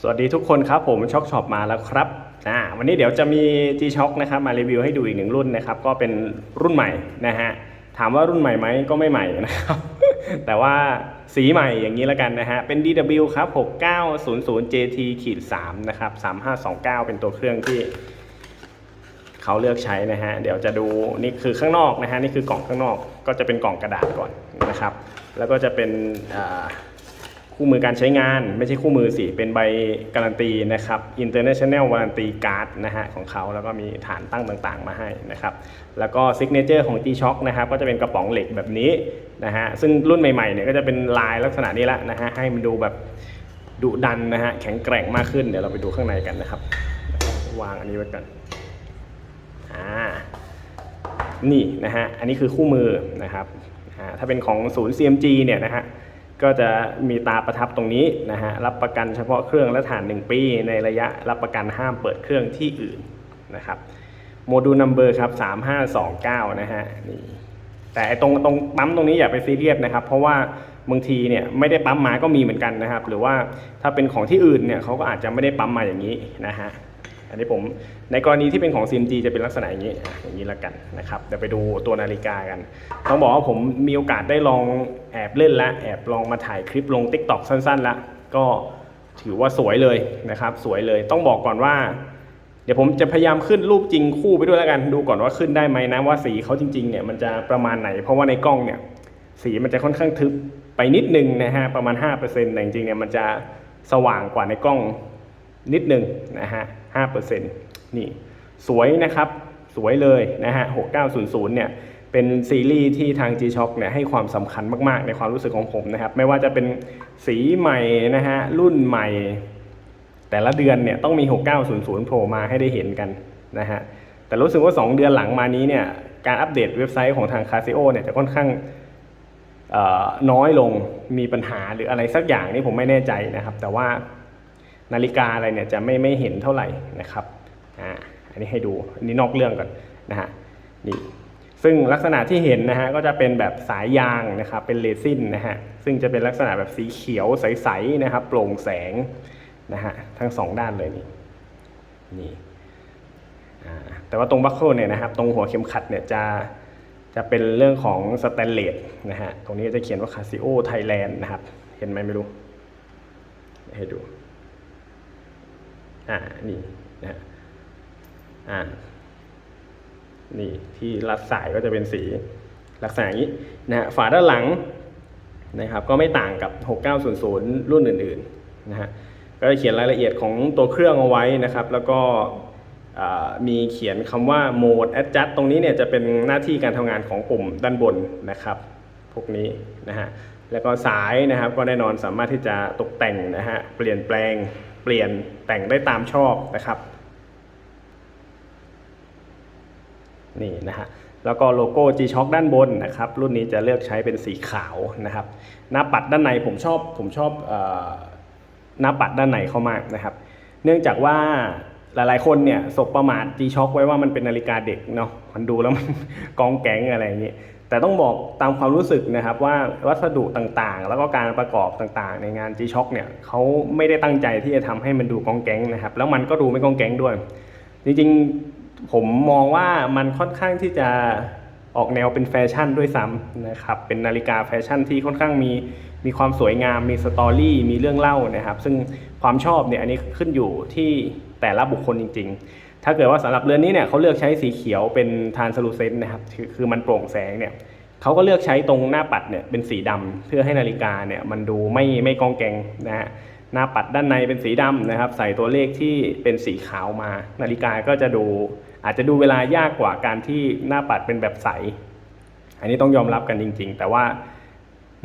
สวัสดีทุกคนครับผมช็อคช็อปมาแล้วครับอ่าวันนี้เดี๋ยวจะมี G-Shock นะครับมารีวิวให้ดูอีกหนึ่งรุ่นนะครับก็เป็นรุ่นใหม่นะฮะถามว่ารุ่นใหม่ไหมก็ไม่ใหม่นะครับแต่ว่าสีใหม่อย่างนี้แล้วกันนะฮะเป็น DW ครับ 6900 JT ขีด3นะครับ3529 เป็นตัวเครื่องที่เขาเลือกใช้นะฮะเดี๋ยวจะดูนี่คือข้างนอกนะฮะนี่คือกล่องข้างนอกก็จะเป็นกล่องกระดาษก่อนนะครับ แล้วก็จะเป็นอ่า คู่มือการใช้งานไม่ใช่คู่มือสิ เป็นใบการันตีนะครับ International Warranty Card นะฮะของเขาแล้วก็มีฐานตั้งต่างๆ มาให้นะครับ แล้วก็ Signature ของ G-Shock นะครับก็จะเป็นกระป๋องเหล็กแบบนี้นะฮะซึ่งรุ่นใหม่ๆเนี่ยก็จะเป็นลายลักษณะนี้ละนะฮะให้มันดูแบบดุดันนะฮะแข็งแกร่งมากขึ้นเดี๋ยวเราไปดูข้างในกันนะครับ วางอันนี้ไว้ก่อนอ่านี่นะฮะอันนี้คือคู่มือนะครับอ่าถ้าเป็นของศูนย์ CMG เนี่ยนะฮะ ก็จะมีตาประทับตรงนี้นะฮะรับประกันเฉพาะเครื่องและฐาน 1 ปี ในระยะรับประกันห้ามเปิดเครื่องที่อื่นนะครับโมดูลนัมเบอร์ครับ3529นะฮะนี่แต่ตรงตรงปั๊มตรงนี้อย่าไปซีเรียสนะครับ เพราะว่าบางทีเนี่ยไม่ได้ปั๊มมาก็มีเหมือนกันนะครับ หรือว่าถ้าเป็นของที่อื่นเนี่ยเขาก็อาจจะไม่ได้ปั๊มมาอย่างนี้นะฮะ อันนี้ผมในกรณีที่เป็นของ CMG จะเป็นลักษณะอย่างนี้อย่างนี้ละกันนะครับเดี๋ยวไปดูตัวนาฬิกากันต้องบอกว่าผมมีโอกาสได้ลองแอบเล่นและแอบลองมาถ่ายคลิปลง Tik t o k สั้นๆแล้วก็ถือว่าสวยเลยนะครับ สวยเลยต้องบอกก่อนว่า เดี๋ยวผมจะพยายามขึ้นรูปจริงคู่ไปด้วยแล้วกัน ดูก่อนว่าขึ้นได้ไหมนะว่าสีเขาจริงๆเนี่ยมันจะประมาณไหน เพราะว่าในกล้องเนี่ยสีมันจะค่อนข้างทึบไปนิดนึงนะฮะประมาณ5%แต่จริงๆเนี่ยมันจะสว่างกว่าในกล้องนิดนึงนะฮะ 5%นี่สวยนะครับสวยเลยนะฮะ 6900 เนี่ย เป็นซีรีส์ที่ทาง G-Shock เนี่ยให้ความสำคัญมาก ๆ ในความรู้สึกของผมนะครับ ไม่ว่าจะเป็นสีใหม่นะฮะ รุ่นใหม่ แต่ละเดือนเนี่ยต้องมี 6900 โผล่มาให้ได้เห็นกันนะฮะ แต่รู้สึกว่า 2 เดือนหลังมานี้เนี่ย การอัปเดตเว็บไซต์ของทาง Casio เนี่ยจะค่อนข้างน้อยลง มีปัญหาหรืออะไรสักอย่างนี่ผมไม่แน่ใจนะครับ แต่ว่า นาฬิกาอะไรเนี่ยจะไม่ไม่เห็นเท่าไหร่นะครับอ่าอันนี้ให้ดูอันนี้นอกเรื่องก่อนนะฮะนี่ซึ่งลักษณะที่เห็นนะฮะก็จะเป็นแบบสายยางนะครับเป็นเรซินนะฮะซึ่งจะเป็นลักษณะแบบสีเขียวใสๆนะครับโปร่งแสงนะฮะทั้งสองด้านเลยนี่นี่อ่าแต่ว่าตรงบัคเกิลเนี่ยนะครับตรงหัวเข็มขัดเนี่ยจะจะเป็นเรื่องของสแตนเลสนะฮะตรงนี้จะเขียนว่า Casio Thailand นะครับเห็นไหมไม่รู้ให้ดู อ่านี่นะฮะอ่านี่ที่รัดสายก็จะเป็นสีลักษณะอย่างนี้นะฮะฝาด้านหลังนะครับก็ไม่ต่างกับ 6900 รุ่นอื่นๆนะฮะก็จะเขียนรายละเอียดของตัวเครื่องเอาไว้นะครับ แล้วก็มีเขียนคำว่า mode adjust ตรงนี้เนี่ยจะเป็นหน้าที่การทำงานของปุ่มด้านบนนะครับพวกนี้นะฮะแล้วก็สายนะครับก็แน่นอนสามารถที่จะตกแต่งนะฮะเปลี่ยนแปลง เปลี่ยนแต่งได้ตามชอบนะครับนี่นะฮะแล้วก็โลโก้ G-Shock ด้านบนนะครับ รุ่นนี้จะเลือกใช้เป็นสีขาวนะครับ หน้าปัดด้านในผมชอบผมชอบหน้าปัดด้านในเข้ามากนะครับ เนื่องจากว่าหลายๆคนเนี่ยสบประมาท G-Shock ไว้ว่ามันเป็นนาฬิกาเด็กเนาะมันดูแล้วมันกองแก๊งอะไรอย่างนี้ แต่ต้องบอกตามความรู้สึกนะครับว่าวัสดุต่างๆ แล้วก็การประกอบต่างๆ ในงาน G-Shock เนี่ยเขาไม่ได้ตั้งใจที่จะทำให้มันดูกองแก๊งนะครับ แล้วมันก็ดูไม่กองแก๊งด้วย จริงๆผมมองว่ามันค่อนข้างที่จะออกแนวเป็นแฟชั่นด้วยซ้ำนะครับเป็นนาฬิกาแฟชั่นที่ค่อนข้างมีมีความสวยงาม มีสตอรี่มีเรื่องเล่านะครับ ซึ่งความชอบเนี่ยอันนี้ขึ้นอยู่ที่แต่ละบุคคลจริง ๆ ถ้าเกิดว่าสำหรับเรือนนี้เนี่ยเขาเลือกใช้สีเขียวเป็นทานสลูเซนนะครับคือคือมันโปร่งแสงเนี่ยเขาก็เลือกใช้ตรงหน้าปัดเนี่ยเป็นสีดำเพื่อให้นาฬิกาเนี่ยมันดูไม่ไม่กองแกงนะฮะหน้าปัดด้านในเป็นสีดำนะครับ ใส่ตัวเลขที่เป็นสีขาวมา นาฬิกาก็จะดู อาจจะดูเวลายากกว่าการที่หน้าปัดเป็นแบบใส อันนี้ต้องยอมรับกันจริง ๆ แต่ว่า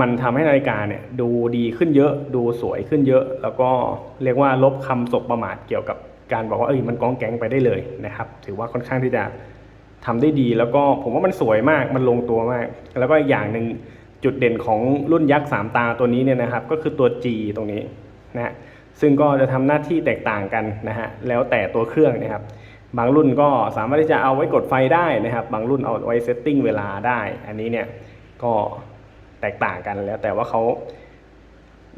มันทำให้นาฬิกาเนี่ยดูดีขึ้นเยอะ ดูสวยขึ้นเยอะ แล้วก็เรียกว่าลบคำสบประมาทเกี่ยวกับ การบอกว่าเอ้ยมันก้องแกงไปได้เลยนะครับ ถือว่าค่อนข้างที่จะทำได้ดี แล้วก็ผมว่ามันสวยมากมันลงตัวมาก แล้วก็อีกอย่างหนึ่งจุดเด่นของรุ่นยักษ์สามตาตัวนี้เนี่ยนะครับ ก็คือตัว G ตรงนี้นะฮะซึ่งก็จะทำหน้าที่แตกต่างกันนะฮะแล้วแต่ตัวเครื่องนะครับ บางรุ่นก็สามารถที่จะเอาไว้กดไฟได้นะครับ บางรุ่นเอาไว้เซตติ้งเวลาได้ อันนี้เนี่ยก็แตกต่างกันแล้วแต่ว่าเขา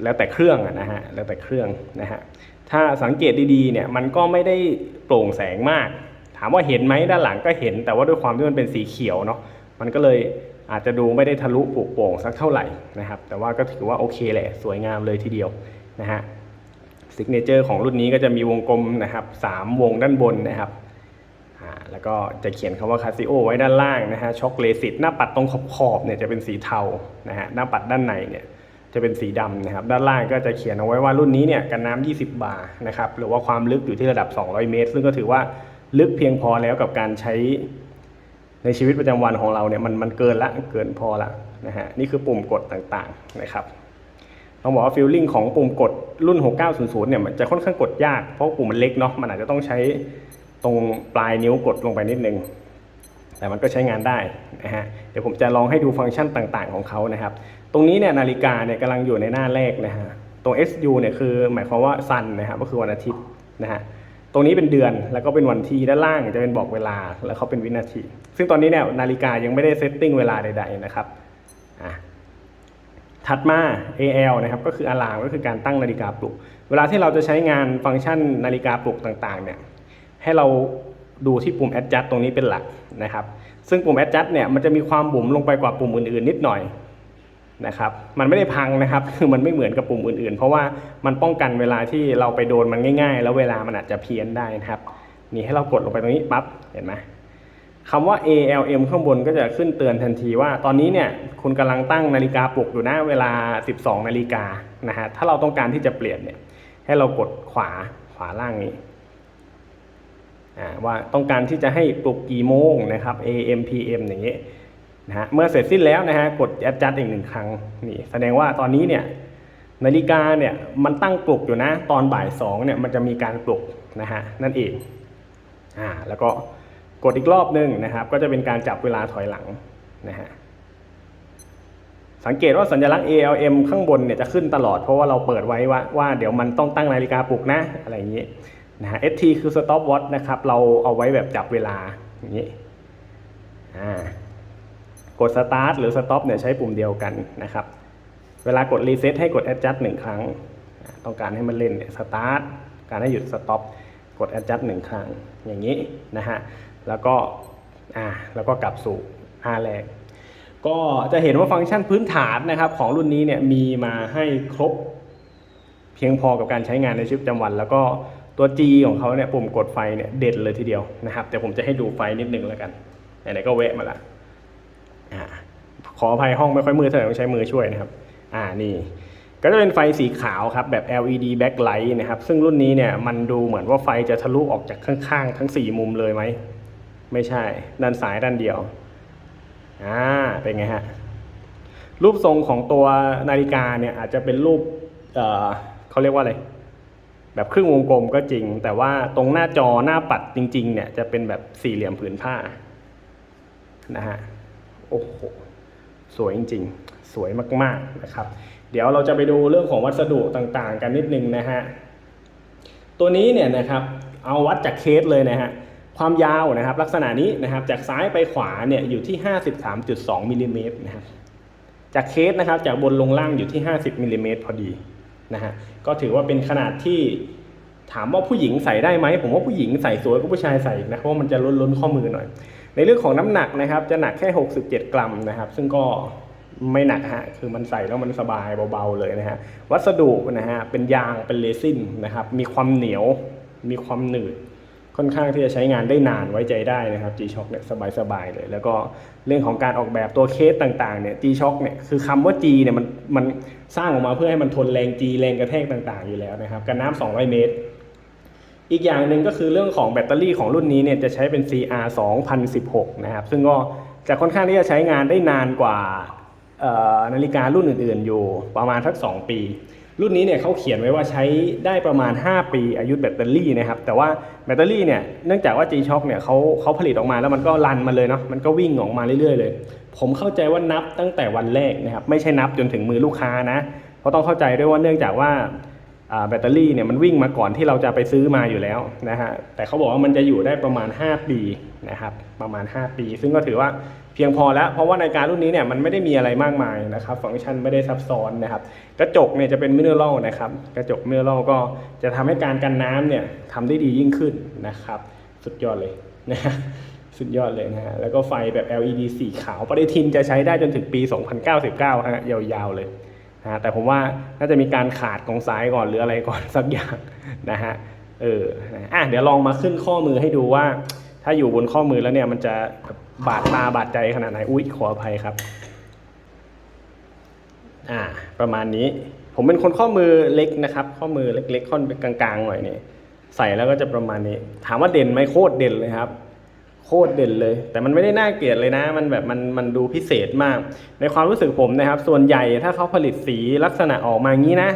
แล้วแต่เครื่องนะฮะแล้วแต่เครื่องนะฮะ ถ้าสังเกตดีๆเนี่ยมันก็ไม่ได้โปร่งแสงมาก ถามว่าเห็นไหมด้านหลังก็เห็น แต่ว่าด้วยความที่มันเป็นสีเขียวเนาะมันก็เลยอาจจะดูไม่ได้ทะลุปลุกโป่งสักเท่าไหร่นะครับ แต่ว่าก็ถือว่าโอเคแหละ สวยงามเลยทีเดียวนะฮะซิกเนเจอร์ของรุ่นนี้ก็จะมีวงกลมนะครับสามวงด้านบนนะครับแล้วก็จะเขียนคำว่าคาซิโอไว้ด้านล่างนะฮะช็อกเลสิตหน้าปัดตรงขอบขอบๆเนี่ยจะเป็นสีเทานะฮะหน้าปัดด้านในเนี่ย จะเป็นสีดำนะครับ ด้านล่างก็จะเขียนเอาไว้ว่ารุ่นนี้เนี่ยกันน้ำ20 บาร์นะครับ หรือว่าความลึกอยู่ที่ระดับ 200 เมตร ซึ่งก็ถือว่าลึกเพียงพอแล้วกับการใช้ในชีวิตประจำวันของเราเนี่ยมันมันเกินละเกินพอละนะฮะนี่คือปุ่มกดต่างๆนะครับต้องบอกว่าฟีลลิ่งของปุ่มกดรุ่น 6900 เนี่ยมันจะค่อนข้างกดยากเพราะปุ่มมันเล็กเนาะมันอาจจะต้องใช้ตรงปลายนิ้วกดลงไปนิดนึง แต่มันก็ใช้งานได้นะฮะเดี๋ยวผมจะลองให้ดูฟังก์ชันต่างๆของเขานะครับ ตรงนี้เนี่ยนาฬิกาเนี่ยกำลังอยู่ในหน้าแรกนะฮะ ตรง SU เนี่ยคือหมายความว่าซันนะครับก็คือวันอาทิตย์นะฮะ ตรงนี้เป็นเดือนแล้วก็เป็นวันที่ด้านล่างจะเป็นบอกเวลาแล้วเขาเป็นวินาที ซึ่งตอนนี้เนี่ยนาฬิกายังไม่ได้เซตติ้งเวลาใด ๆนะครับอะถัดมา AL นะครับก็คืออะลามก็คือการตั้งนาฬิกาปลุก เวลาที่เราจะใช้งานฟังก์ชันนาฬิกาปลุกต่างๆเนี่ยให้เราดูที่ปุ่ม adjust ตรงนี้เป็นหลักนะครับ ซึ่งปุ่ม adjust เนี่ยมันจะมีความบุ๋มลงไปกว่าปุ่มอื่นๆนิดหน่อย นะครับมันไม่ได้พังนะครับคือมันไม่เหมือนกับปุ่มอื่นๆ เพราะว่ามันป้องกันเวลาที่เราไปโดนมันง่าย ๆ แล้วเวลามันอาจจะเพี้ยนได้นะครับนี่ให้เรากดลงไปตรงนี้ปั๊บเห็นไหมคำว่า ALM ข้างบนก็จะขึ้นเตือนทันทีว่า ตอนนี้เนี่ยคุณกำลังตั้งนาฬิกาปลุกอยู่นะเวลา 12 นาฬิกานะฮะถ้าเราต้องการที่จะเปลี่ยนเนี่ยให้เรากดขวาขวาล่างนี้อ่าว่าต้องการที่จะให้ปลุกกี่โมงนะครับ AM PM อย่างเงี้ย นะฮะเมื่อเสร็จสิ้นแล้วนะฮะกด adjust อีกหนึ่งครั้งนี่แสดงว่าตอนนี้เนี่ยนาฬิกาเนี่ยมันตั้งปลุกอยู่นะ ตอนบ่ายสองเนี่ยมันจะมีการปลุกนะฮะนั่นเองอ่าแล้วก็กดอีกรอบหนึ่งนะครับ ก็จะเป็นการจับเวลาถอยหลังนะฮะสังเกตว่าสัญลักษณ์ ALM ข้างบนเนี่ยจะขึ้นตลอดเพราะว่าเราเปิดไว้ว่าว่าเดี๋ยวมันต้องตั้งนาฬิกาปลุกนะอะไรอย่างนี้นะฮะ ST คือ stop watch นะครับ เราเอาไว้แบบจับเวลาอย่างนี้อ่า กด start หรือ stop เนี่ยใช้ปุ่มเดียวกันนะครับ เวลากด reset ให้กด adjust หนึ่งครั้ง ต้องการให้มันเล่น start การให้หยุด stop กด adjust หนึ่งครั้ง อย่างนี้นะฮะ แล้วก็ อ่า แล้วก็กลับสู่ R แรก ก็จะเห็นว่าฟังก์ชันพื้นฐานนะครับของรุ่นนี้เนี่ยมีมาให้ครบ เพียงพอกับการใช้งานในชีวิตประจำวัน แล้วก็ตัว G ของเขาเนี่ยปุ่มกดไฟเนี่ยเด่นเลยทีเดียวนะครับ แต่ผมจะให้ดูไฟนิดนึงแล้วกันไหนๆก็แวะมาละ อ่าขออภัยห้องไม่ค่อยมืดเท่าไหร่ต้องใช้มือช่วยนะครับ อ่านี่ ก็จะเป็นไฟสีขาวครับแบบ LED backlight นะครับ ซึ่งรุ่นนี้เนี่ยมันดูเหมือนว่าไฟจะทะลุออกจากข้างๆ ทั้ง 4 มุมเลยไหม ไม่ใช่ ด้านซ้ายด้านเดียว อ่า เป็นไงฮะ รูปทรงของตัวนาฬิกาเนี่ยอาจจะเป็นรูป เอ่อเขาเรียกว่าอะไร แบบครึ่งวงกลมก็จริง แต่ว่าตรงหน้าจอหน้าปัดจริง ๆ เนี่ยจะเป็นแบบสี่เหลี่ยมผืนผ้านะฮะ โอ้โหสวยจริงๆ สวยมากๆนะครับ เดี๋ยวเราจะไปดูเรื่องของวัสดุต่างๆ กันนิดนึงนะฮะตัวนี้เนี่ยนะครับเอาวัดจากเคสเลยนะฮะความยาวนะครับ ลักษณะนี้นะครับจากซ้ายไปขวาเนี่ยอยู่ที่ 53.2มิลลิเมตรนะครับจากเคสนะครับจากบนลงล่างอยู่ที่ 50มิลลิเมตรพอดีนะฮะก็ถือว่าเป็นขนาดที่ถามว่าผู้หญิงใส่ได้ไหมผมว่าผู้หญิงใส่สวยกว่าผู้ชายใส่นะเพราะว่ามันจะล้นล้นข้อมือหน่อย ในเรื่องของน้ำหนักนะครับจะหนักแค่ 67 กรัมนะครับ ซึ่งก็ไม่หนักฮะคือมันใส่แล้วมันสบายเบาๆเลยนะฮะวัสดุนะฮะเป็นยางเป็นเรซินนะครับ มีความเหนียวมีความหนืดค่อนข้างที่จะใช้งานได้นานไว้ใจได้นะครับ G-Shock เนี่ยสบายๆเลย แล้วก็เรื่องของการออกแบบตัวเคสต่างๆเนี่ย G-Shock เนี่ยคือคำว่า G เนี่ยมันมันสร้างออกมาเพื่อให้มันทนแรง G แรงกระแทกต่างๆอยู่แล้วนะครับกันน้ำ200 เมตร อีกอย่างหนึ่งก็คือเรื่องของแบตเตอรี่ของรุ่นนี้เนี่ยจะใช้เป็น CR 2016นะครับ ซึ่งก็จะค่อนข้างที่จะใช้งานได้นานกว่านาฬิการุ่นอื่น ๆ อยู่ประมาณทัก 2 ปี รุ่นนี้เนี่ยเขาเขียนไว้ว่าใช้ได้ประมาณ 5 ปีอายุแบตเตอรี่นะครับแต่ว่าแบตเตอรี่เนี่ยเนื่องจากว่า G-Shock เนี่ยเขาเขาผลิตออกมาแล้วมันก็รันมาเลยเนาะมันก็วิ่งออกมาเรื่อยๆเลย ผมเข้าใจว่านับตั้งแต่วันแรกนะครับไม่ใช่นับจนถึงมือลูกค้านะเพราะต้องเข้าใจด้วยว่าเนื่องจากว่า แบตเตอรี่เนี่ยมันวิ่งมาก่อนที่เราจะไปซื้อมาอยู่แล้วนะฮะแต่เขาบอกว่ามันจะอยู่ได้ประมาณ 5 ปีนะครับประมาณ 5 ปี ซึ่งก็ถือว่าเพียงพอแล้ว เพราะว่าในการรุ่นนี้เนี่ยมันไม่ได้มีอะไรมากมายนะครับฟังก์ชันไม่ได้ซับซ้อนนะครับกระจกเนี่ยจะเป็นมิเนอรัลนะครับกระจกมิเนอรัลก็จะทำให้การกันน้ำเนี่ยทำได้ดียิ่งขึ้นนะครับสุดยอดเลยนะฮะสุดยอดเลยนะฮะแล้วก็ไฟแบบ LED สีขาวปฏิทินจะใช้ได้จนถึงปี 2099ฮะยาวๆเลย นะแต่ผมว่าน่าจะมีการขาดของสายก่อนหรืออะไรก่อนสักอย่างนะฮะเอออะเดี๋ยวลองมาขึ้นข้อมือให้ดูว่า ถ้าอยู่บนข้อมือแล้วเนี่ยมันจะบาดตาบาดใจขนาดไหนอุ๊ยขออภัยครับอ่าประมาณนี้ผมเป็นคนข้อมือเล็กนะครับ ข้อมือเล็กๆค่อนกลางๆหน่อยนี่ใส่แล้วก็จะประมาณนี้ ถามว่าเด่นไหมโคตรเด่นเลยครับ โคตรเด่นเลย แต่มันไม่ได้น่าเกลียดเลยนะ มันแบบมันมันดูพิเศษมาก ในความรู้สึกผมนะครับ ส่วนใหญ่ถ้าเขาผลิตสีลักษณะออกมาย่างี้นะ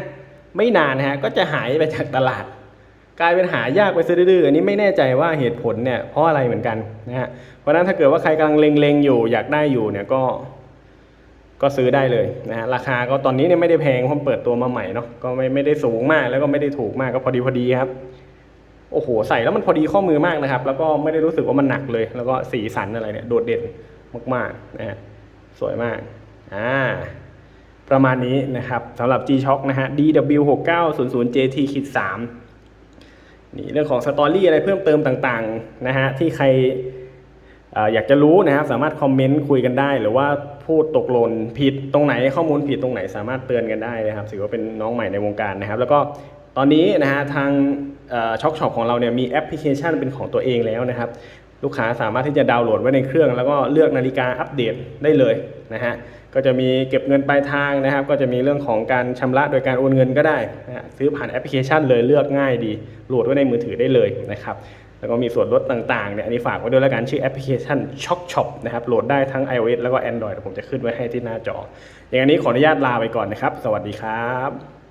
ไม่นานนะฮะก็จะหายไปจากตลาด กลายเป็นหายากไปซะดื้อๆอันนี้ไม่แน่ใจว่าเหตุผลเนี่ยเพราะอะไรเหมือนกันนะฮะเพราะฉะนั้นถ้าเกิดว่าใครกำลังเล็งๆอยู่อยากได้อยู่เนี่ยก็ ก็ซื้อได้เลยนะฮะราคาก็ตอนนี้เนี่ยไม่ได้แพงเพราะเปิดตัวมาใหม่เนาะก็ไม่ไม่ได้สูงมากแล้วก็ไม่ได้ถูกมากก็พอดีพอดีครับ โอ้โหใส่แล้วมันพอดีข้อมือมากนะครับ แล้วก็ไม่ได้รู้สึกว่ามันหนักเลย แล้วก็สีสันอะไรเนี่ยโดดเด่นมากๆนะฮะสวยมากอ่าประมาณนี้นะครับสำหรับ G-Shock นะฮะ DW6900JT 3 นี่เรื่องของสตอรี่อะไรเพิ่มเติมต่างๆนะฮะที่ใครออยากจะรู้นะครับสามารถคอมเมนต์คุยกันได้ หรือว่าพูดตกหล่นผิดตรงไหนข้อมูลผิดตรงไหนสามารถเตือนกันได้นะครับถือว่าเป็นน้องใหม่ในวงการนะครับ แล้วก็ตอนนี้นะฮะทาง ช็อคช็อปของเราเนี่ยมีแอปพลิเคชันเป็นของตัวเองแล้วนะครับ ลูกค้าสามารถที่จะดาวน์โหลดไว้ในเครื่อง แล้วก็เลือกนาฬิกาอัปเดตได้เลยนะฮะก็จะมีเก็บเงินปลายทางนะครับ ก็จะมีเรื่องของการชำระโดยการโอนเงินก็ได้นะฮะซื้อผ่านแอปพลิเคชันเลยเลือกง่ายดีโหลดไว้ในมือถือได้เลยนะครับแล้วก็มีส่วนลดต่างๆเนี่ยอันนี้ฝากไว้ด้วยแล้วกันชื่อแอปพลิเคชัน Shock Shop นะครับโหลดได้ทั้ง iOS แล้วก็ Android ผมจะขึ้นไว้ให้ที่หน้าจอ อย่างนี้ขออนุญาตลาไปก่อนนะครับ สวัสดีครับ